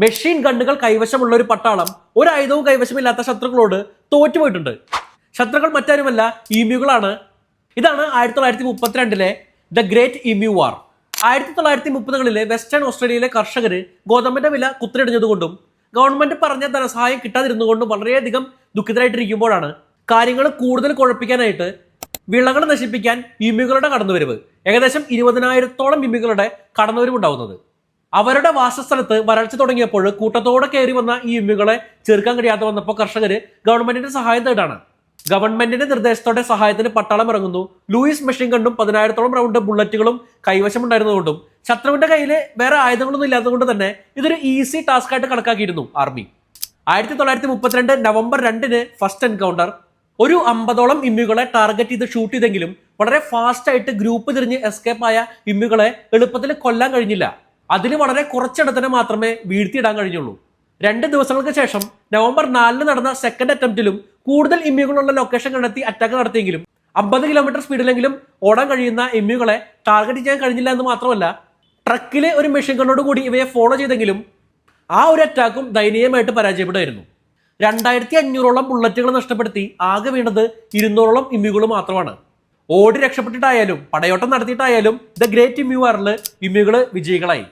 Machine ഗണ്ണുകൾ കൈവശമുള്ള ഒരു പട്ടാളം ഒരു ആയുധവും കൈവശമില്ലാത്ത ശത്രുക്കളോട് തോറ്റുപോയിട്ടുണ്ട്. ശത്രുക്കൾ മറ്റാരുമല്ല ഇമ്യൂകളാണ്. ഇതാണ് ആയിരത്തി തൊള്ളായിരത്തി മുപ്പത്തിരണ്ടിലെ ദ ഗ്രേറ്റ് ഇമ്യൂ വാർ ആയിരത്തി തൊള്ളായിരത്തി മുപ്പതുകളിലെ വെസ്റ്റേൺ ഓസ്ട്രേലിയയിലെ കർഷകർ ഗോതമ്പിന്റെ വില കുത്തിരിടിഞ്ഞതുകൊണ്ടും ഗവൺമെന്റ് പറഞ്ഞ ധനസഹായം കിട്ടാതിരുന്നുകൊണ്ടും വളരെയധികം ദുഃഖിതരായിട്ടിരിക്കുമ്പോഴാണ് കാര്യങ്ങൾ കൂടുതൽ കുഴപ്പിക്കാനായിട്ട് വിളകൾ നശിപ്പിക്കാൻ ഇമ്മികളുടെ കടന്നുവരവ്. ഏകദേശം ഇരുപതിനായിരത്തോളം ഇമ്മികളുടെ കടന്നുവരവ് ഉണ്ടാവുന്നത് അവരുടെ വാസസ്ഥലത്ത് വരൾച്ച തുടങ്ങിയപ്പോൾ കൂട്ടത്തോടെ കയറി വന്ന ഈ ഇമ്മുകളെ ചെറുക്കാൻ കഴിയാതെ വന്നപ്പോൾ കർഷകർ ഗവൺമെന്റിന്റെ സഹായം തേടാണ്. ഗവൺമെന്റിന്റെ നിർദ്ദേശത്തോടെ സഹായത്തിന് പട്ടാളം ഇറങ്ങുന്നു. ലൂയിസ് മെഷീൻ കണ്ടും പതിനായിരത്തോളം റൗണ്ട് ബുള്ളറ്റുകളും കൈവശമുണ്ടായിരുന്നതുകൊണ്ടും ശത്രുവിന്റെ കയ്യിൽ വേറെ ആയുധങ്ങളൊന്നും ഇല്ലാത്തതുകൊണ്ട് തന്നെ ഇതൊരു ഈസി ടാസ്ക് ആയിട്ട് കണക്കാക്കിയിരുന്നു ആർമി. ആയിരത്തി തൊള്ളായിരത്തി മുപ്പത്തിരണ്ട് നവംബർ രണ്ടിന് ഫസ്റ്റ് എൻകൗണ്ടർ. ഒരു അമ്പതോളം ഇമ്മുകളെ ടാർഗറ്റ് ചെയ്ത് ഷൂട്ട് ചെയ്തെങ്കിലും വളരെ ഫാസ്റ്റ് ആയിട്ട് ഗ്രൂപ്പ് തിരിഞ്ഞ് എസ്കേപ്പ് ആയ ഇമ്മുകളെ എളുപ്പത്തിൽ കൊല്ലാൻ കഴിഞ്ഞില്ല. അതിൽ വളരെ കുറച്ചിടത്തിന് മാത്രമേ വീഴ്ത്തിയിടാൻ കഴിഞ്ഞുള്ളൂ. രണ്ട് ദിവസങ്ങൾക്ക് ശേഷം നവംബർ നാലിന് നടന്ന സെക്കൻഡ് അറ്റംപ്റ്റിലും കൂടുതൽ ഇമ്മുകളുള്ള ലൊക്കേഷൻ കണ്ടെത്തി അറ്റാക്ക് നടത്തിയെങ്കിലും അമ്പത് കിലോമീറ്റർ സ്പീഡിലെങ്കിലും ഓടാൻ കഴിയുന്ന എമ്മ്യൂകളെ ടാർഗറ്റ് ചെയ്യാൻ കഴിഞ്ഞില്ല എന്ന് മാത്രമല്ല ട്രക്കിലെ ഒരു മെഷീൻ ഗണ്ണോട് കൂടി ഇവയെ ഫോളോ ചെയ്തെങ്കിലും ആ ഒരു അറ്റാക്കും ദയനീയമായിട്ട് പരാജയപ്പെടുമായിരുന്നു രണ്ടായിരത്തി അഞ്ഞൂറോളം ബുള്ളറ്റുകൾ നഷ്ടപ്പെടുത്തി ആകെ വീണത് ഇരുന്നൂറോളം ഇമ്മ്യൂകൾ മാത്രമാണ്. ഓടി രക്ഷപ്പെട്ടിട്ടായാലും പടയോട്ടം നടത്തിയിട്ടായാലും ദ ഗ്രേറ്റ് ഇമ്മ്യൂ വാറിൽ ഇമ്മ്യൂകൾ വിജയികളായി.